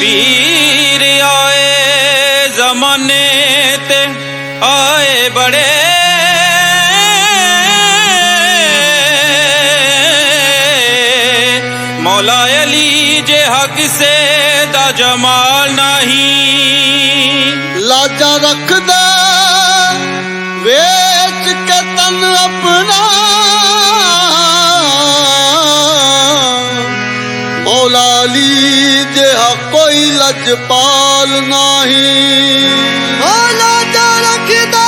ਪੀਰ ਆਏ ਜ਼ਮਾਨੇ ਤੇ ਆਏ ਬੜੇ। ਮੌਲਾ ਅਲੀ ਜਿਹਾ ਕਿਸੇ ਦਾ ਜਮਾਲ ਨਹੀਂ। ਲਾਜਾ ਰੱਖਦਾ ਨਹੀਂ। ਮੌਲਾ ਜਾ ਰੱਖਦਾ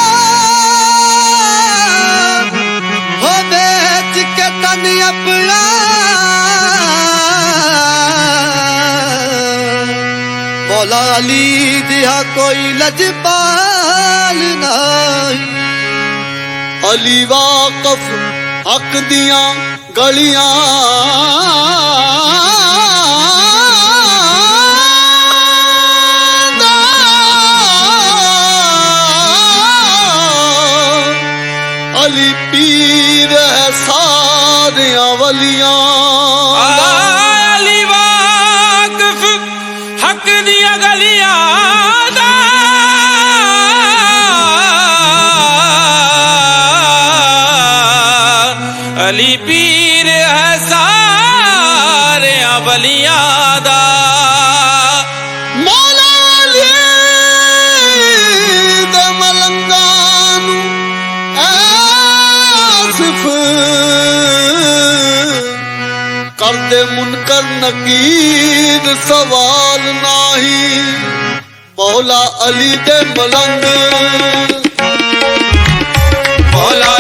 ਹੋ ਵੇਚ ਕੇ ਤਨ ਆਪਣਾ। ਮੌਲਾ ਅਲੀ ਜਿਹਾ ਕੋਈ ਲਜਪਾਲ ਨਹੀਂ। ਅਲੀ ਵਾਕਫ ਹੱਕ ਦੀਆਂ ਗਲੀਆਂ। ਅਲੀ ਪੀਰ ਹੈ ਸਾਰਿਆਂ ਵਲੀਆਂ। ਕਰਦੇ ਮੁਨਕਰ ਨਕੀਰ ਸਵਾਲ ਨਹੀਂ। ਮੌਲਾ ਅਲੀ ਦੇ ਮਲੰਗ ਮੌਲਾ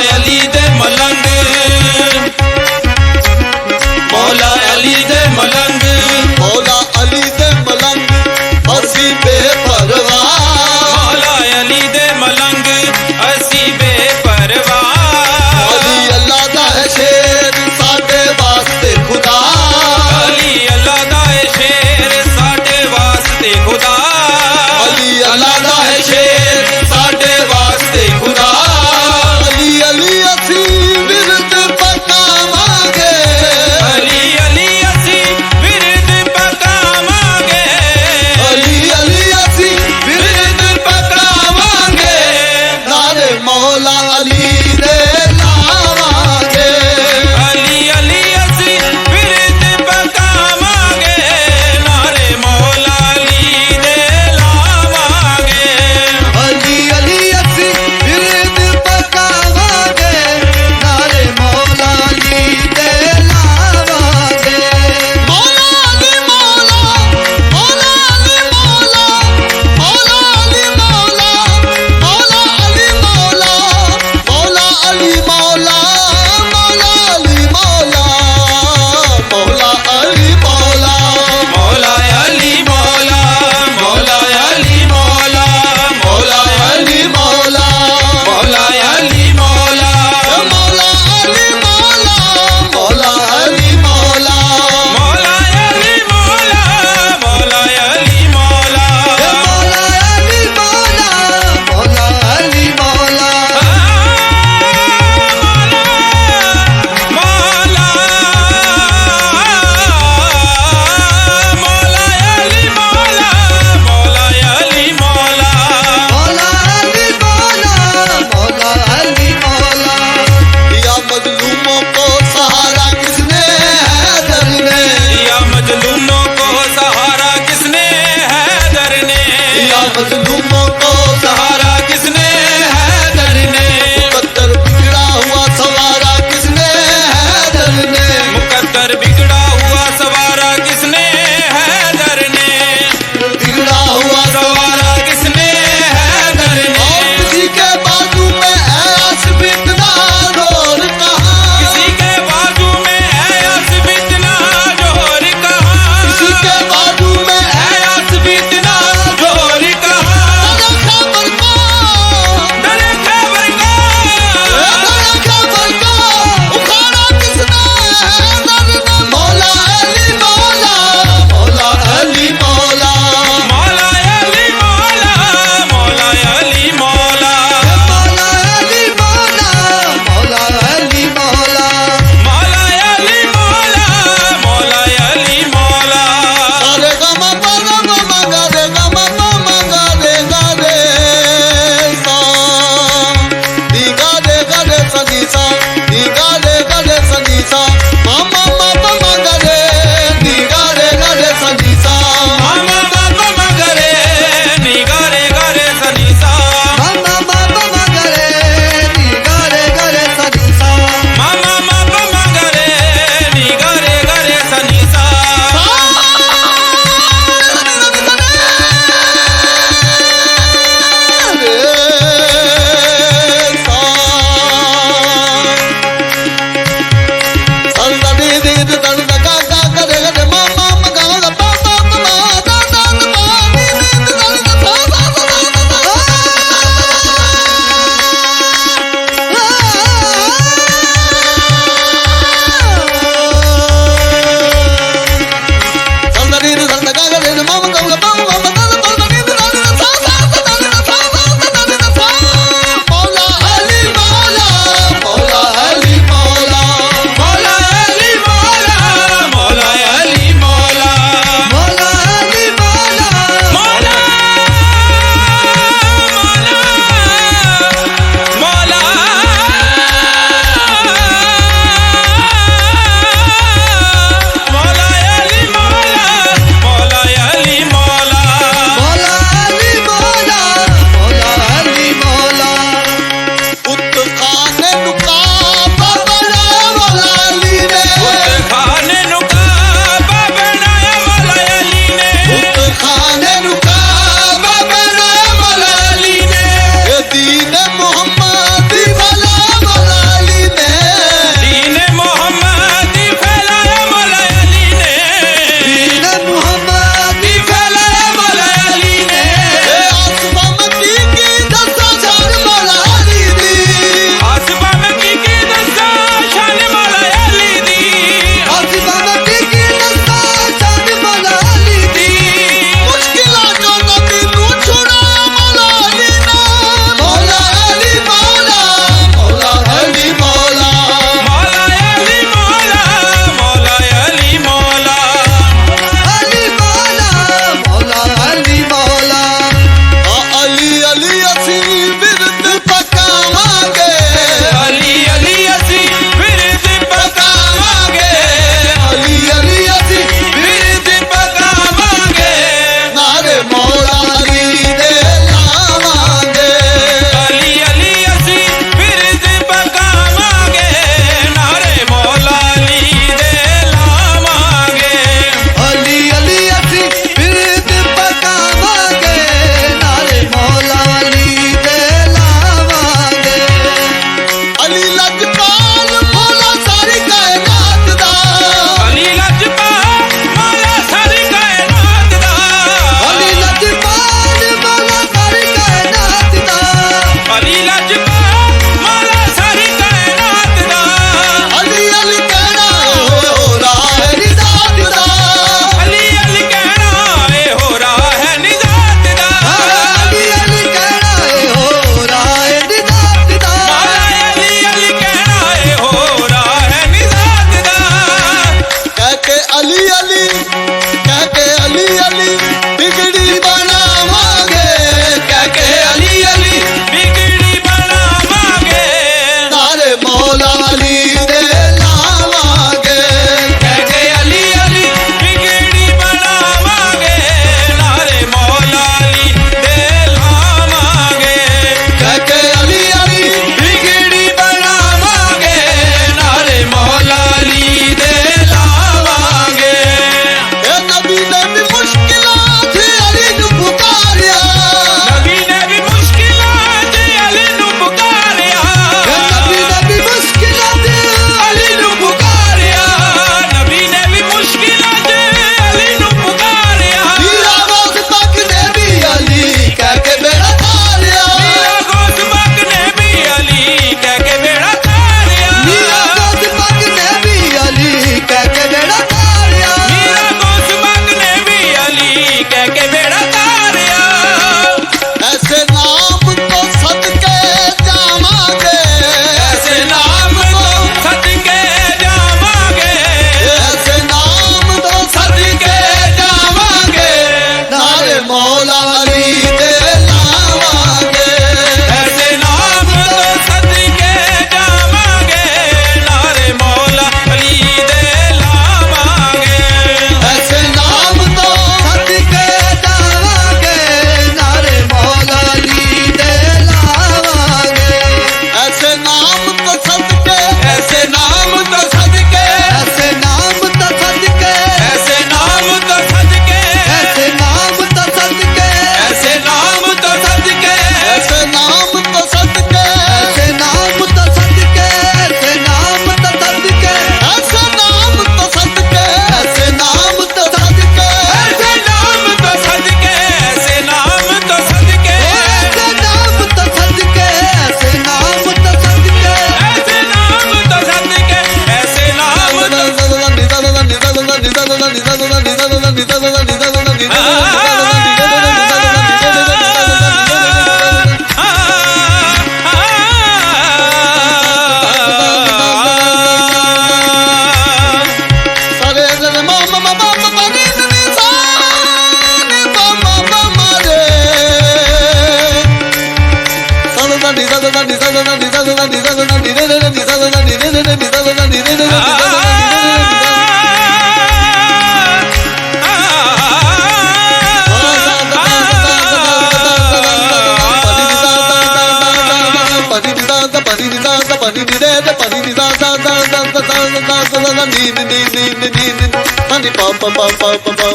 ni pa pa pa pa pa pa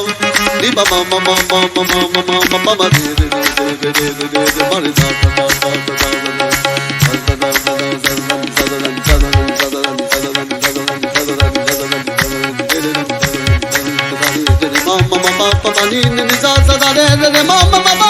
ni pa ma ma ma ma ma ma ma ma ma ma ma de de de de de de de de ma de da da da da da da da da da da da da pa pa pa ni ni ni za za za re re re ma ma ma ma